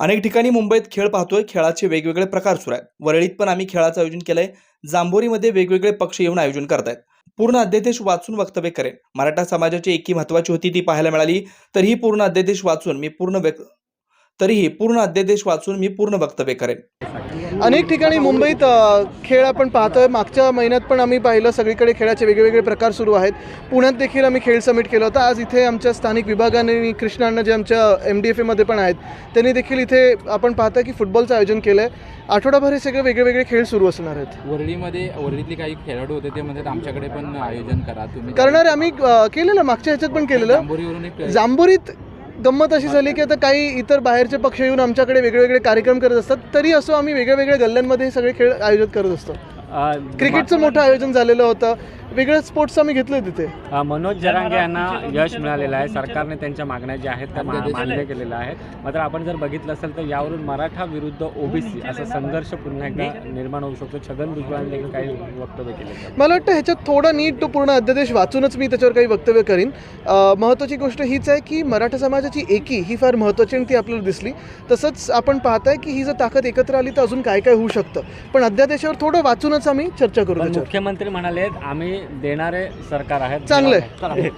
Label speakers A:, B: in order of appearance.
A: अनेक ठिकाणी मुंबईत खेळ पाहतोय. खेळाचे वेगवेगळे प्रकार सुरू आहेत. वरळीत पण आम्ही खेळाचं आयोजन केलंय. जांभोरीमध्ये वेगवेगळे पक्ष येऊन आयोजन करतायत. पूर्ण अध्यादेश वाचून वक्तव्य करेन. मराठा समाजाची एकी महत्वाची होती ती पाहायला मिळाली. तरीही पूर्ण अध्यादेश वाचून मी पूर्ण व्यक्त तरीही पूर्ण अध्यादेश वाचून मी पूर्ण वक्तव्य करेन.
B: अनेक ठिकाणी मुंबईत खेळ आपण पाहतोय. मागच्या महिन्यात पण आम्ही पाहिलं सगळीकडे खेळाचे वेगवेगळे प्रकार सुरू आहेत. पुण्यात देखील आम्ही खेळ समिट केलं होतं. आज इथे आमच्या स्थानिक विभागाने कृष्णांना जे आमच्या एम डी एफ एमध्ये पण आहेत त्यांनी देखील इथे आपण पाहतोय की फुटबॉलचं आयोजन केलं आहे आठवडाभर हे सगळे वेगळे वेगळे खेळ सुरू असणार आहेत.
C: वरळीमध्ये वरळीतले काही खेळाडू होते ते म्हणतात आमच्याकडे पण आयोजन करा तुम्ही
B: करणार आम्ही केलेलं मागच्या ह्याच्यात पण केलेलं. जांभोरीत गंमत अशी झाली की आता काही इतर बाहेरचे पक्ष येऊन आमच्याकडे वेगवेगळे कार्यक्रम करत असतात तरी असो आम्ही वेगळ्या वेगळ्या गल्ल्यांमध्ये हे सगळे खेळ आयोजित करत असतो. क्रिकेटचं मोठं आयोजन झालेलं होतं. वेगळं स्पोर्ट्स आम्ही घेतलं तिथे.
D: अ, मनोज जरांगे यांना यश मिळालेलं आहे. सरकारने त्यांच्या मागण्या ज्या आहेत त्या मा- मान्य केलेल्या आहेत. मात्र आपण जर बघितलं असेल तर यावरून मराठा विरुद्ध ओबीसी असा संघर्ष पुन्हा एकदा निर्माण होऊ शकतो. छगन भुजबळांनी देखील काही वक्तव्य केले
B: मला वाटतं ह्याच्यात थोडं नीट तो पूर्ण अध्यादेश वाचूनच मी त्याच्यावर काही वक्तव्य करीन. अं, महत्त्वाची गोष्ट हीच आहे की मराठा समाजाची एकी ही फार महत्त्वाची आणि ती आपल्याला दिसली. तसंच आपण पाहताय की ही जर ताकद एकत्र आली तर अजून काय काय होऊ शकतं. पण अध्यादेशावर थोडं वाचूनच आम्ही चर्चा करू
D: पण
B: त्याच्यावर.
D: मुख्यमंत्री म्हणाले आम्ही देणारे सरकार आहेत
B: चांगलं आहे.